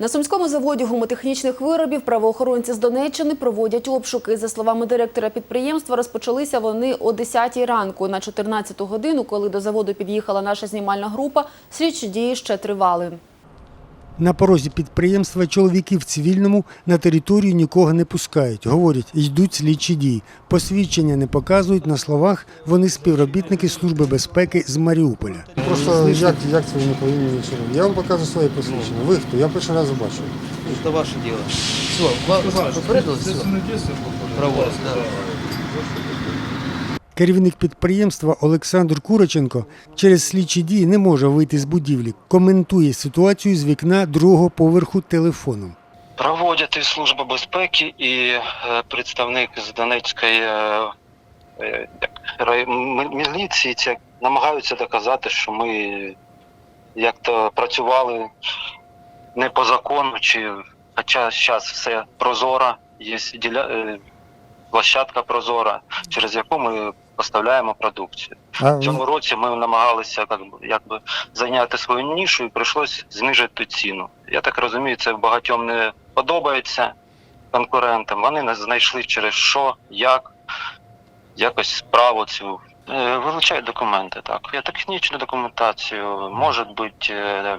На сумському заводі гумотехнічних виробів правоохоронці з Донеччини проводять обшуки. За словами директора підприємства, розпочалися вони о 10 ранку. На 14 годину, коли до заводу під'їхала наша знімальна група, слідчі дії ще тривали. На порозі підприємства чоловіки в цивільному на територію нікого не пускають. Говорять, йдуть слідчі дії. Посвідчення не показують на словах. Вони співробітники Служби безпеки з Маріуполя. Просто як, як це ви не повинні нічого? Я вам покажу своє посвідчення. Ви хто? Я перший раз бачу. Это ваше дело. Все, вам попередили, все. Праворуч, да. Керівник підприємства Олександр Куроченко через слідчі дії не може вийти з будівлі. Коментує ситуацію з вікна другого поверху телефоном. Проводять Служба безпеки, і е, представник з Донецької е, е, міліції намагаються доказати, що ми як-то працювали не по закону, чи хоча зараз все прозоро, є діля... площадка прозора, через яку ми поставляємо продукцію. А В цьому році ми намагалися як би, якби зайняти свою нішу і прийшлось знижити ціну. Я так розумію, це багатьом не подобається конкурентам. Вони не знайшли через що, як, якось справу цю. Е, Вилучають документи, так. Я технічну документацію, може бути е,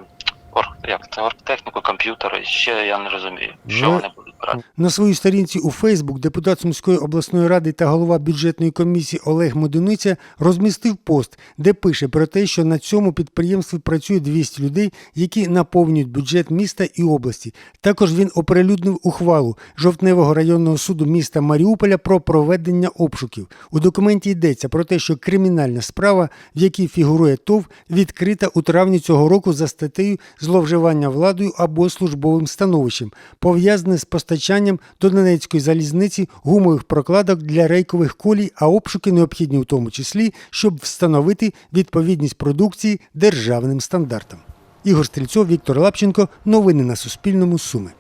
орг, як це, оргтехніку, комп'ютери, ще я не розумію, що Ви- вони будуть. На своїй сторінці у Фейсбук депутат Сумської обласної ради та голова бюджетної комісії Олег Медуниця розмістив пост, де пише про те, що на цьому підприємстві працює 200 людей, які наповнюють бюджет міста і області. Також він оприлюднив ухвалу жовтневого районного суду міста Маріуполя про проведення обшуків. У документі йдеться про те, що кримінальна справа, в якій фігурує ТОВ, відкрита у травні цього року за статтею зловживання владою або службовим становищем, пов'язане з постачанням до Донецької залізниці гумових прокладок для рейкових колій, а обшуки необхідні у тому числі, щоб встановити відповідність продукції державним стандартам. Ігор Стрільцов, Віктор Лапченко. Новини на Суспільному. Суми.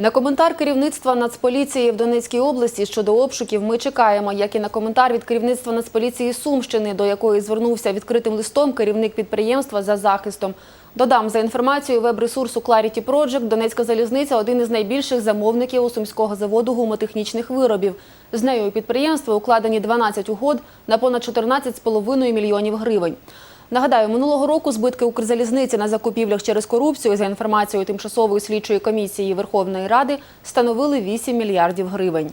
На коментар керівництва Нацполіції в Донецькій області щодо обшуків ми чекаємо, як і на коментар від керівництва Нацполіції Сумщини, до якої звернувся відкритим листом керівник підприємства за захистом. Додам, за інформацією веб-ресурсу Clarity Project, Донецька залізниця один із найбільших замовників у сумського заводу гумотехнічних виробів. З нею підприємства укладені 12 угод на понад 14,5 мільйонів гривень. Нагадаю, минулого року збитки Укрзалізниці на закупівлях через корупцію, за інформацією тимчасової слідчої комісії Верховної Ради, становили 8 мільярдів гривень.